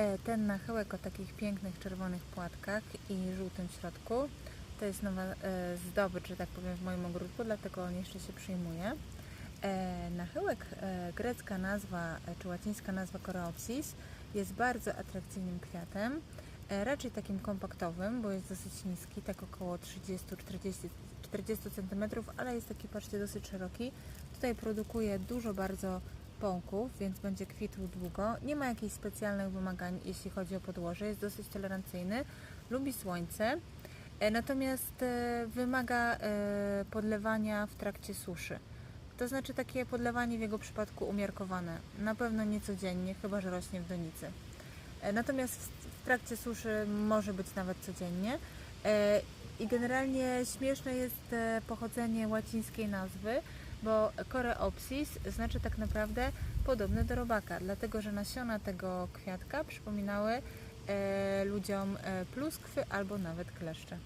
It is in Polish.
E, Ten nachyłek o takich pięknych czerwonych płatkach i żółtym środku to jest nowa e, zdobycz, że tak powiem, w moim ogródku, dlatego on jeszcze się przyjmuje. Nachyłek, e, grecka nazwa czy łacińska nazwa Coreopsis jest bardzo atrakcyjnym kwiatem, raczej takim kompaktowym, bo jest dosyć niski, tak około 30-40 40 cm, ale jest taki, patrzcie, dosyć szeroki. Tutaj produkuje dużo bardzo pąków, więc będzie kwitł długo. Nie ma jakichś specjalnych wymagań, jeśli chodzi o podłoże. Jest dosyć tolerancyjny, lubi słońce, e, natomiast e, wymaga e, podlewania w trakcie suszy. To znaczy takie podlewanie w jego przypadku umiarkowane. Na pewno nie codziennie, chyba że rośnie w donicy. Natomiast w, trakcie suszy może być nawet codziennie. I generalnie śmieszne jest pochodzenie łacińskiej nazwy, bo Coreopsis znaczy tak naprawdę podobne do robaka, dlatego że nasiona tego kwiatka przypominały e, ludziom e, pluskwy albo nawet kleszcze.